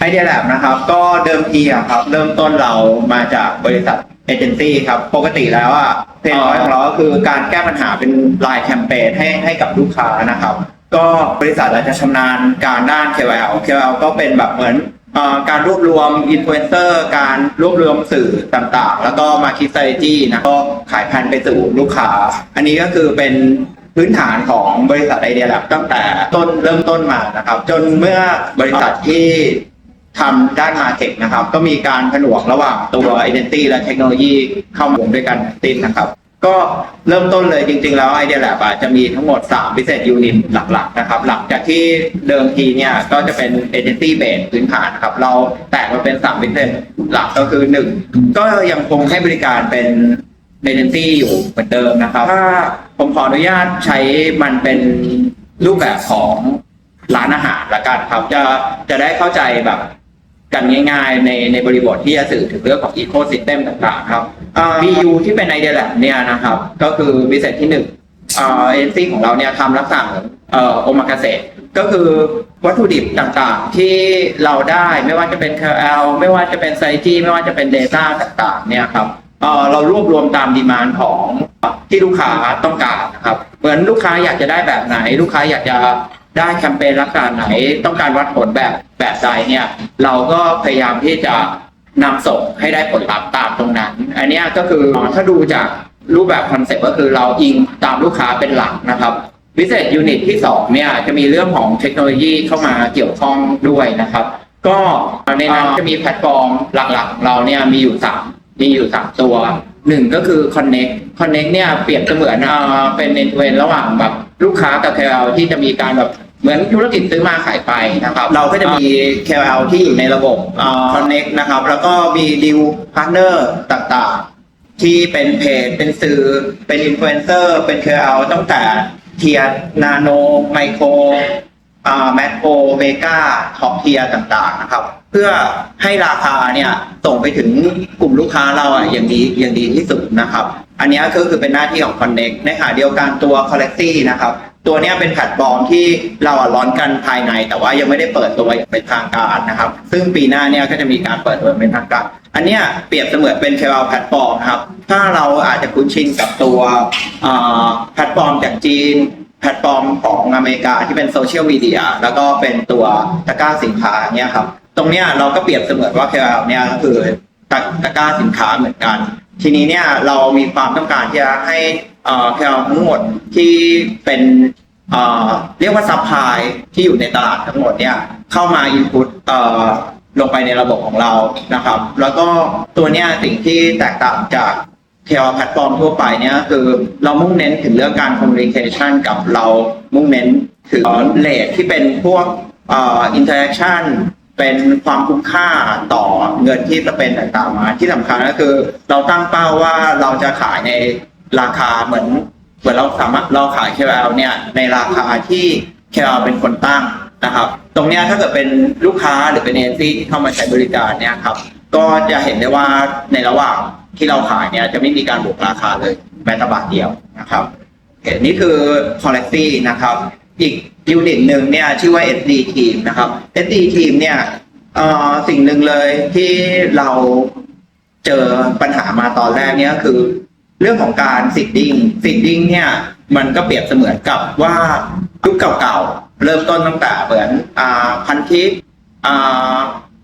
ไอเดียแลบนะครับ ก็เดิมทีอะครับ เริ่มต้นเรามาจากบริษัทเอเจนซี่ครับ ปกติแล้วอะเพนร้อยของเราก็คือการแก้ปัญหาเป็นลน์แคมเปญให้ให้กับลูกค้านะครับ ก็บริษัทเราจะชำนาญการด้าน KOL KOL ก็เป็นแบบเหมือนอการรวบรวมอินฟลูเอนเซอร์การรวบรวมสื่อต่างๆ แล้วก็มาคิด strategy นะก็ขายพันไปสู่ลูกค้า อันนี้ก็คือเป็นพื้นฐานของบริษัทไอเดียแลบตั้งแต่ต้นเริ่มต้นมานะครับ จนเมื่อบริษัทที่ ทำด้านมาเทคนะครับ ก็มีการผนวกระหว่างตัว Identity และเทคโนโลยีเข้ามารวมด้วยกันตินนะครับ ก็เริ่มต้นเลยจริง ๆ แล้ว Idea Lab อะจะมีทั้งหมด 3 Business Unit หลัก ๆ นะครับ หลังจากที่เดิมทีเนี่ยก็จะเป็น Agency Base พื้นฐานนะครับ เราแตกมาเป็น 3 Business หลักก็คือ 1 ก็ยังคงให้บริการเป็น Agency อยู่เหมือนเดิมนะครับ ถ้าผมขออนุญาตใช้มันเป็นรูปแบบของร้านอาหารละกันครับ จะจะได้เข้าใจแบบ กันง่ายๆ ในในบริบทที่จะสื่อถึงเรื่องของอีโค y ิสเต็มต่างๆครับ BU ที่เป็นไอเดียแลบเนี่ยนะครับ ก็คือบิสเนสที่หนึ่งเอ่อเอ็นซีของเราเนี่ยทำลักษณะเหมือนเอ่อโอมากาเสก็คือวัตถุดิบต่างๆ ที่เราได้ไม่ว่าจะเป็น KL ไม่ว่าจะเป็นไซจีไม่ว่าจะเป็น Data ต่างๆ เนี่ยครับเอ่อเรารวบรวมตามดีมานของที่ลูกค้าต้องการนะครับ เหมือนลูกค้าอยากจะได้แบบไหน ลูกค้าอยากจะ ได้แคมเปญลักษณะไหน ต้องการวัดผลแบบแบบใดเนี่ย เราก็พยายามที่จะนำส่งให้ได้ผลลัพธ์ตามตรงนั้น อันเนี้ยก็คือถ้าดูจากรูปแบบคอนเซ็ปต์ก็คือเราอิงตามลูกค้าเป็นหลักนะครับพิเศษยูนิตที่2เนี่ยจะมีเรื่องของเทคโนโลยีเข้ามาเกี่ยวข้องด้วยนะครับ ก็ในนั้นจะมีแพลตฟอร์มหลักๆของเราเนี่ยมีอยู่สามมีอยู่สามตัวหนึ่งก็คือ Connect Connect เนี่ยเปรียบเสมือนเอ่อเป็นเน็ตเวนระหว่างแบบ ลูกค้ากับ KOL ที่จะมีการแบบเหมือนธุรกิจซื้อมาขายไปนะครับ เราก็จะมี KOL ที่อยู่ในระบบ Connect นะครับ แล้วก็มีดีลพาร์ทเนอร์ต่างๆ ที่เป็นเพจ เป็นสื่อ เป็นอินฟลูเอนเซอร์ เป็น KOL ตั้งแต่เทียนาโน ไมโคร แมคโครเมกาท็อปเทียต่างๆนะครับ เพื่อให้ราคาเนี่ยส่งไปถึงกลุ่มลูกค้าเราอะอย่างดีอย่างดีที่สุดนะครับ อันนี้ก็คือเป็นหน้าที่ของ Connect ในขณะเดียวกันตัว Collect นะครับ ตัวนี้เป็นแพลตฟอร์มที่เราอะร้อนกันภายใน แต่ว่ายังไม่ได้เปิดตัวเป็นทางการนะครับ ซึ่งปีหน้าเนี่ยก็จะมีการเปิดตัวเป็นทางการอันเนี้ยเปรียบเสมือนเป็น KOL แพลตฟอร์มครับ ถ้าเราอาจจะคุ้นชินกับตัวแพลตฟอร์มจากจีน แพลตฟอร์มของอเมริกาที่เป็นโซเชียลมีเดียแล้วก็เป็นตัวตะกร้าสินค้าเนี่ยครับ ตรงเนี้ยเราก็เปรียบเสมือนว่า KOL เนี่ยก็คือตะตะกร้าสินค้าเหมือนกัน ทีนี้เนี่ยเรามีความต้องการที่จะให้อ่อ KOL ทั้งหมดที่เป็นเอ่อเรียกว่าซัพพลายที่อยู่ในตลาดทั้งหมดเนี่ยเข้ามาอินพุตอ่อลงไปในระบบของเรานะครับ แล้วก็ตัวเนี้ยสิ่งที่แตกต่างจาก เทลแพลตฟอร์มทั่วไปเนี่ยคือเรามุ่งเน้นถึงเรื่องการคอมมิวนิเคชันกับเรามุ่งเน้นถึงเลทที่เป็นพวกเอ่ออินเทอร์แอคชั่นเป็นความคุ้มค่าต่อเงินที่จะเป็นต่างๆมาที่สำคัญก็คือเราตั้งเป้าว่าเราจะขายในราคาเหมือนเหมือนเราสามารถเราขาย KOL เนี่ยในราคาที่ KOL เป็นคนตั้งนะครับ ตรงเนี้ยถ้าเกิดเป็นลูกค้าหรือเป็นเอเจนซี่ที่เข้ามาใช้บริการเนี่ยครับ ก็จะเห็นได้ว่าในระหว่างที่เราขายเนี่ยจะไม่มีการบวกราคาเลยแม้แต่บาทเดียวนะครับโอเคนี่คือ c o l l e c t y นะครับ อีกยูนิตหนึ่งเนี่ยชื่อว่า SD Team นะครับ SD Team เนี่ยสิ่งหนึ่งเลยที่เราเจอปัญหามาตอนแรกเนี่ยคือ เรื่องของการสิ d ดิ้งสิ d ดิ้งเนี่ยมันก็เปรียบเสมือนกับว่ายุคเก่าๆ เริ่มต้นตั้งแต่เหมือนอพันทิปอ่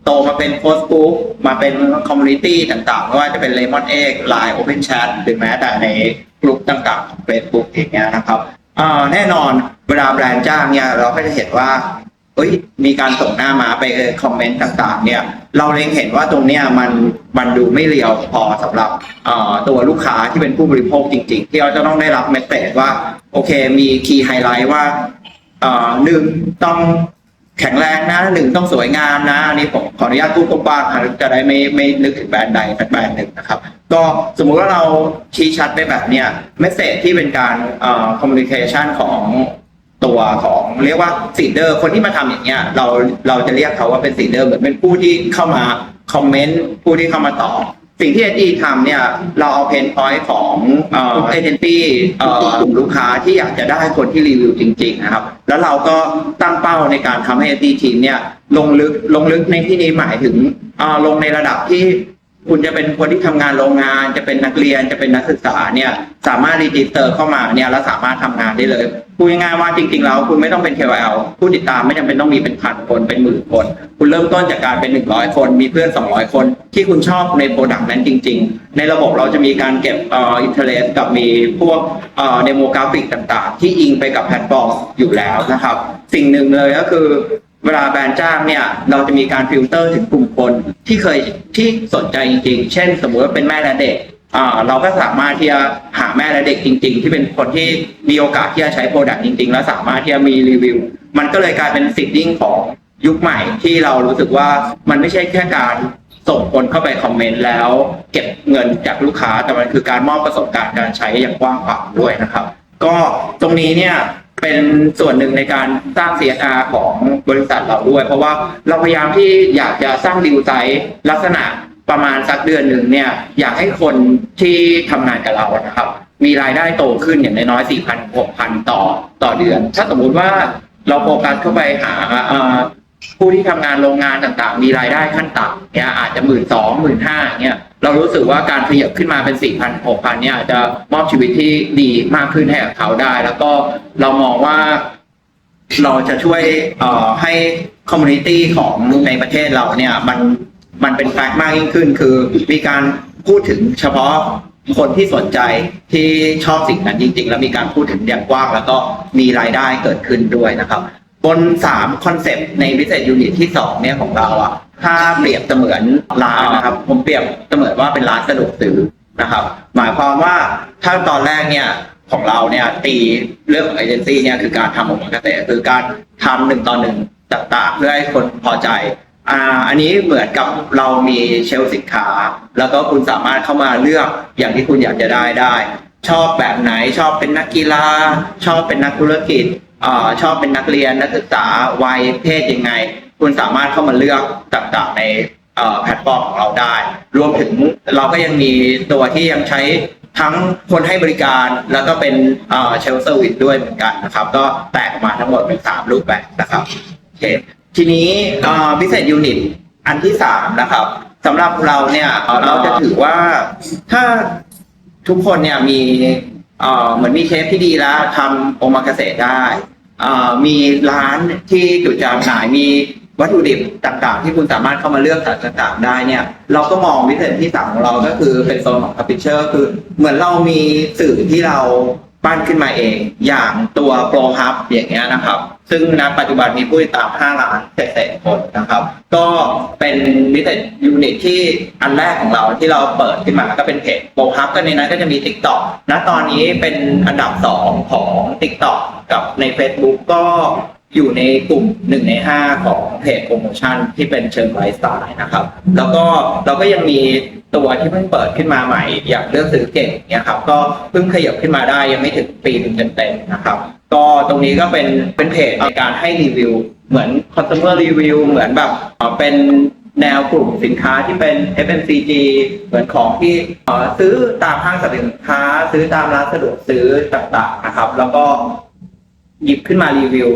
โตมาเป็นโพสต์บุ๊กมาเป็นคอมมูนิตี้ต่างๆ ไม่ว่าจะเป็น Lemon Egg Line Open Chat หรือแม้แต่ในกลุ่มต่างๆของ Facebook อย่างเงี้ยนะครับแน่นอนเวลาแบรนด์จ้างเนี่ยเราก็จะเห็นว่าเอ้ยมีการส่งหน้ามาไปคอมเมนต์ต่างๆ เนี่ย เราเล็งเห็นว่าตรงเนี้ยมันมันดูไม่เรียวพอสำหรับตัวลูกค้าที่เป็นผู้บริโภคจริง ๆ ที่เราจะต้องได้รับเมสเซจว่า โอเคมีคีย์ไฮไลท์ว่าหนึ่งต้อง แข็งแรงนะหนึ่งต้องสวยงามนะอันนี้ผมขออนุญาตพูดกว้างๆจะได้ไม่ไม่นึกถึงแบรนด์ใดแบรนด์หนึ่งนะครับ ก็สมมุติว่าเราชี้ชัดไปแบบเนี้ยเมสเซจที่เป็นการเอ่อคอมมูนิเคชันของตัวของเรียกว่าซีเดอร์คนที่มาทำอย่างเงี้ยเราเราจะเรียกเขาว่าเป็นซีเดอร์เหมือนเป็นผู้ที่เข้ามาคอมเมนต์ผู้ที่เข้ามาตอบ สิ่งที่ SE ทำเนี่ย เราเอาเพนพอยต์ของเอ่อเอเจนตี้เอ่อกลุ่มลูกค้าที่อยากจะได้คนที่รีวิวจริง ๆ นะครับ แล้วเราก็ตั้งเป้าในการทำให้ SE ทีมเนี่ย ลงลึกลงลึกในที่นี้หมายถึงเอ่อลงในระดับที่ คุณจะเป็นคนที่ทำงานโรงงาน จะเป็นนักเรียนจะเป็นนักศึกษาเนี่ยสามารถรีจิสเตอร์เข้ามาเนี่ยแล้วสามารถทำงานได้เลยพูดง่ายๆว่าจริง ๆ แล้วคุณไม่ต้องเป็น KOL ผู้ติดตามไม่จำเป็นต้องมีเป็นพันคนเป็นหมื่นคน คุณเริ่มต้นจากการเป็น 100 คน มีเพื่อน 200 คน ที่คุณชอบในโปรดักต์นั้นจริง ๆ ในระบบเราจะมีการเก็บเอ่ออินเทอร์เน็ตกับมีพวกเอ่อเดโมกราฟิกต่างๆ ที่อิงไปกับแพลตฟอร์มอยู่แล้วนะครับ สิ่งหนึ่งเลยก็คือ เวลาแบรนด์จ้างเนี่ย เราจะมีการฟิลเตอร์ถึงกลุ่มคนที่เคยที่สนใจจริงๆ เช่น สมมุติว่าเป็นแม่และเด็กอ่าเราก็สามารถที่จะหาแม่และเด็กจริง ๆ ที่เป็นคนที่มีโอกาสที่จะใช้โปรดักต์จริง ๆ แล้วสามารถที่จะมีรีวิว มันก็เลยกลายเป็นสิทธิ์ยิ่งของยุคใหม่ที่เรารู้สึกว่ามันไม่ใช่แค่การส่งคนเข้าไปคอมเมนต์แล้ว เก็บเงินจากลูกค้าแต่มันคือการมอบประสบการณ์การใช้อย่างกว้างขวางด้วยนะครับ ก็ตรงนี้เนี่ย เป็นส่วนหนึ่งในการสร้าง CSR ของบริษัทเราด้วย เพราะว่าเราพยายามที่อยากจะสร้างดีลไซต์ลักษณะประมาณสักเดือนหนึ่งเนี่ยอยากให้คนที่ทำงานกับเรานะครับ มีรายได้โตขึ้นอย่างน้อยๆ4,000 6,000 ต่อต่อเดือน ถ้าสมมุติว่าเราโฟกัสเข้าไปหา ผู้ที่ทำงานโรงงานต่างๆ มีรายได้ขั้นต่ำเนี่ยอาจจะหมื่นสองหมื่นห้าเนี่ยเรารู้สึกว่าการขยับขึ้นมาเป็นสี่พันหกพันเนี่ยอาจจะมอบชีวิตที่ดีมากขึ้นให้กับเขาได้ แล้วก็เรามองว่าเราจะช่วยออให้คอมมูนิตี้ของในประเทศเราเนี่ย มันมันเป็นแฟกต์มากยิ่งขึ้น คือมีการพูดถึงเฉพาะคนที่สนใจที่ชอบสิ่งนั้นจริง ๆ แล้วมีการพูดถึงอย่างกว้าง แล้วก็มีรายได้เกิดขึ้นด้วยนะครับ บนสามคอนเซปต์ใน Business Unit ที่สองเนี่ยของเราอะถ้าเปรียบเสมือนร้านนะครับ ผมเปรียบเสมือนว่าเป็นร้านสะดวกซื้อนะครับ หมายความว่าถ้าตอนแรกเนี่ยของเราเนี่ยตีเรื่องของเอเจนซี่เนี่ยคือการทำองค์กรเกษตรคือการทำหนึ่งต่อหนึ่งต่างๆเพื่อให้คนพอใจอ่าอันนี้เหมือนกับเรามีเชลฟ์สินค้า แล้วก็คุณสามารถเข้ามาเลือกอย่างที่คุณอยากจะได้ได้ ชอบแบบไหนชอบเป็นนักกีฬา ชอบเป็นนักธุรกิจ อชอบเป็นนักเรียนนักศึกษาวัยเพศยังไง คุณสามารถเข้ามาเลือกต่างๆในแพลตฟอร์มของเราได้ รวมถึงเราก็ยังมีตัวที่ยังใช้ทั้งคนให้บริการแล้วก็เป็นเชลเซอร์วิสด้วยเหมือนกันนะครับ ก็แตกออกมาทั้งหมดเป็นสามรูปแบบนะครับโอเคทีนี้พิเศษยูนิตอันที่สามนะครับสำหรับเราเนี่ยเราจะถือว่าถ้าทุกคนเนี่ยมี เหมือนมีเชฟที่ดีแล้วทำโอมากาเสะได้มีร้านที่จุดจำหน่ายมีวัตถุดิบต่างๆ ที่คุณสามารถเข้ามาเลือกสรรต่างๆ ได้เนี่ย เราก็มองวิสัยที่สามของเราก็คือเป็นโซนของคาปิเชอร์คือเหมือนเรามีสื่อที่เราปั้นขึ้นมาเอง อย่างตัวโปรฮับอย่างเงี้ยนะครับ ซึ่งณปัจจุบันมีผู้ติดตาม 5 ล้านเศษคนนะครับ ก็เป็นมิเตยยูนิตที่อันแรกของเราที่เราเปิดขึ้นมาก็เป็นเพจโบฮับก็ในนั้นก็จะมี TikTok ณตอนนี้เป็นอันดับ 2 ของ TikTok กับใน Facebook ก็ อยู่ในกลุ่ม1ใน5ของเพจโปรโมชั่นที่เป็นเชิงไลฟ์สไตล์นะครับ แล้วก็เราก็ยังมีตัวที่เพิ่งเปิดขึ้นมาใหม่ อย่างเลือกซื้อเก่งเนี่ยครับก็เพิ่งขยับขึ้นมาได้ยังไม่ถึงปีหนึ่งเต็มๆนะครับ ก็ตรงนี้ก็เป็นเป็นเพจในการให้รีวิว เหมือน consumer review เหมือนแบบเป็นแนวกลุ่มสินค้าที่เป็น FMCG เหมือนของที่ซื้อตามห้างสรรพสินค้า ซื้อตามร้านสะดวกซื้อต่างๆนะครับ แล้วก็หยิบขึ้นมารีวิว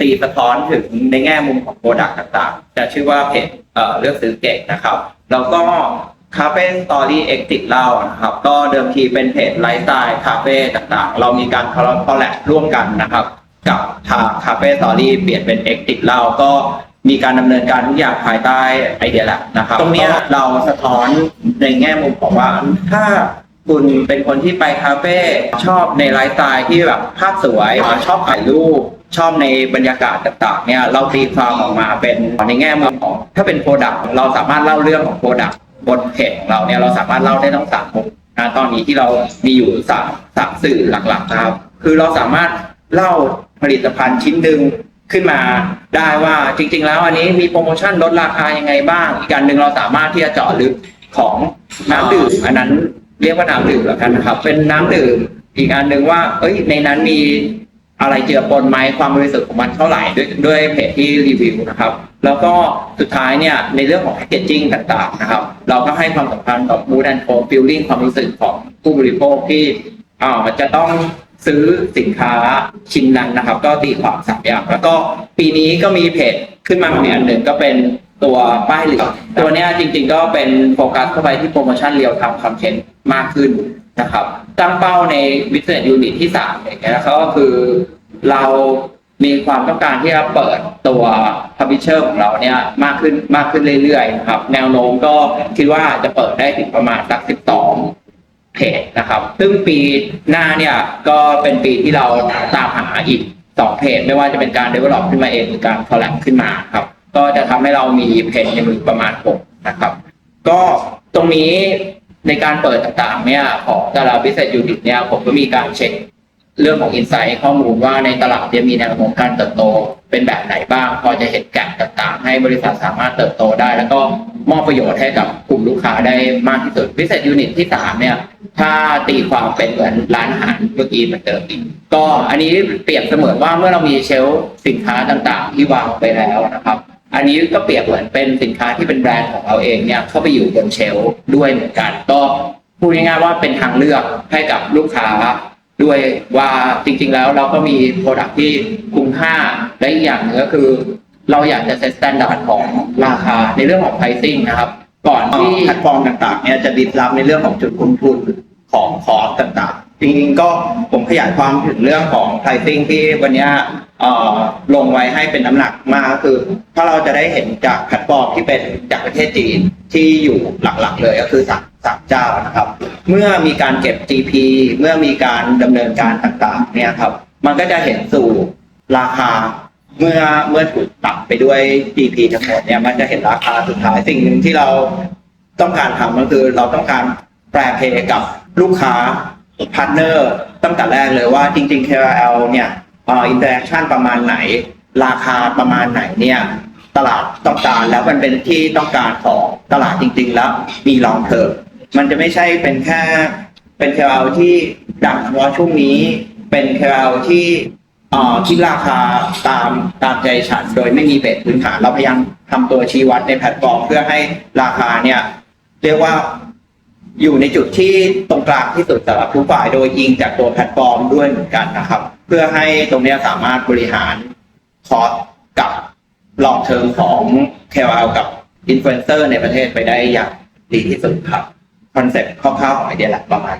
ตีสะท้อนถึงในแง่มุมของโปรดักต์ต่างๆ จะชื่อว่าเพจเอ่อเลือกซื้อเก่งนะครับแล้วก็คาเฟ่สตอรี่เอ็กติดเล่านะครับก็เดิมทีเป็นเพจไลฟ์สไตล์คาเฟ่ต่างๆ เรามีการคอลคอลแลบร่วมกันนะครับ กับทางคาเฟ่สตอรี่เปลี่ยนเป็นเอ็กติดเล่าก็มีการดำเนินการทุกอย่างภายใต้ไอเดียแหละนะครับ ตรงเนี้ยเราสะท้อนในแง่มุมของว่าถ้าคุณเป็นคนที่ไปคาเฟ่ชอบในไลฟ์สไตล์ที่แบบภาพสวยชอบถ่ายรูป ชอบในบรรยากาศต่างๆเนี่ยเราตีความออกมาเป็นในแง่มุมของถ้าเป็นโปรดักต์เราสามารถเล่าเรื่องของโปรดักต์บนเพจของเราเนี่ยเราสามารถเล่าได้ทั้งสามมุมนะตอนนี้ที่เรามีอยู่สามสามสื่อหลักๆนะครับ คือเราสามารถเล่าผลิตภัณฑ์ชิ้นหนึ่งขึ้นมาได้ว่าจริง ๆ แล้วอันนี้มีโปรโมชั่นลดราคายังไงบ้าง อีกการหนึ่งเราสามารถที่จะเจาะลึกของน้ำดื่มอันนั้นเรียกว่าน้ำดื่มแล้วกันนะครับ เป็นน้ำดื่มอีกอันหนึ่งว่า เอ้ยในนั้นมี อะไรเจือปนไหมความบริสุทธิ์ของมันเท่าไหร่ด้วยด้วยเพจที่รีวิวนะครับ แล้วก็สุดท้ายเนี่ยในเรื่องของแพคเกจจิ้งต่างๆนะครับ เราก็ให้ความสำคัญกับ mood and tone feeling ความรู้สึกของผู้บริโภคที่อ่าจะต้องซื้อสินค้าชิ้นนั้นนะครับ ก็ตีความสามอย่างแล้วก็ปีนี้ก็มีเพจขึ้นมาใหม่อันหนึ่งก็เป็นตัวป้ายเหลืองตัวเนี้ยจริงๆก็เป็นโฟกัสเข้าไปที่โปรโมชั่นเรียลทม์คอนเทนต์มากขึ้น นะครับตั้งเป้าใน business unit ที่สามอย่างเงี้ยนะครับก็คือเรามีความต้องการที่จะเปิดตัว publisher ของเราเนี่ยมากขึ้นมากขึ้นเรื่อยๆนะครับ แนวโน้มก็คิดว่าจะเปิดได้ถึงประมาณสัก12เพจนะครับ ซึ่งปีหน้าเนี่ยก็เป็นปีที่เราตามหาอีก2เพจไม่ว่าจะเป็นการ develop ขึ้นมาเองหรือการ collab ขึ้นมาครับ ก็จะทำให้เรามีเพจในมือประมาณ6นะครับ ก็ตรงนี้ ในการเปิดต่างๆเนี่ยของแต่ละ business unit เนี่ยผมก็มีการเช็คเรื่องของ insight ข้อมูลว่าในตลาดจะมีแนวโน้มการเติบโตเป็นแบบไหนบ้าง พอจะเห็นแกลต่างๆ ให้บริษัทสามารถเติบโตได้ แล้วก็มอบประโยชน์ให้กับกลุ่มลูกค้าได้มากที่สุด business unit ที่สามเนี่ยถ้าตีความเป็นเหมือนร้านอาหารเมื่อกี้เหมือนเดิมอีกก็อันนี้เปรียบเสมือนว่าเมื่อเรามีเชลสินค้าต่างๆ ที่วางไปแล้วนะครับ อันนี้ก็เปรียบเหมือนเป็นสินค้าที่เป็นแบรนด์ของเราเองเนี่ยเข้าไปอยู่บนเชลด้วยเหมือนกัน ก็พูดง่ายๆว่าเป็นทางเลือกให้กับลูกค้าด้วยว่าจริงๆแล้วเราก็มีโปรดักที่คุ้มค่าและอีกอย่างหนึงก็คือ เราอยากจะเซตมาตรฐานของราคาในเรื่องของ pricing นะครับ ก่อนที่แพลตฟอร์มต่างๆเนี่ยจะดิสรับในเรื่องของจุดคุ้มทุนของคอร์สต่างๆ จริงๆก็ผมขยายความถึงเรื่องของ pricing ที่วันนี้ เอ่อลงไว้ให้เป็นน้ำหนักมากก็คือ ถ้าเราจะได้เห็นจากแพลตฟอร์มที่เป็นจากประเทศจีนที่อยู่หลักๆ เลยก็คือสามสามเจ้านะครับ เมื่อมีการเก็บ GP เมื่อมีการดำเนินการต่างๆเนี่ยครับ มันก็จะเห็นสู่ราคาเมื่อเมื่อถูกตัดไปด้วย GP ทั้งหมดเนี่ยมันจะเห็นราคาสุดท้ายสิ่งหนึ่งที่เราต้องการทำก็คือเราต้องการแปรเพกับลูกค้าพาร์ทเนอร์ตั้งแต่แรกเลยว่าจริง ๆ KOL เนี่ย อินเตอร์แอคชั่นประมาณไหน ราคาประมาณไหนเนี่ยตลาดต้องการแล้วมันเป็นที่ต้องการของตลาดจริง ๆ แล้วมีลองเทอมมันจะไม่ใช่เป็นแค่เป็น KOL ที่ดังเฉพาะช่วงนี้เป็น KOL ที่ออคิดราคาตามตามใจฉันโดยไม่มีเบสพื้นฐานเราพยายามทำตัวชี้วัดในแพลตฟอร์มเพื่อให้ราคาเนี่ย เรียกว่า อยู่ในจุดที่ตรงกลางที่สุดสำหรับทุกฝ่ายโดยยิงจากตัวแพลตฟอร์มด้วยเหมือนกันนะครับ เพื่อให้ตรงนี้สามารถบริหารคอสกับลองเชิงของ KOL กับอินฟลูเอนเซอร์ในประเทศไปได้อย่างดีที่สุดครับ คอนเซ็ปต์คร่าวๆของไอเดียหลักประมาณ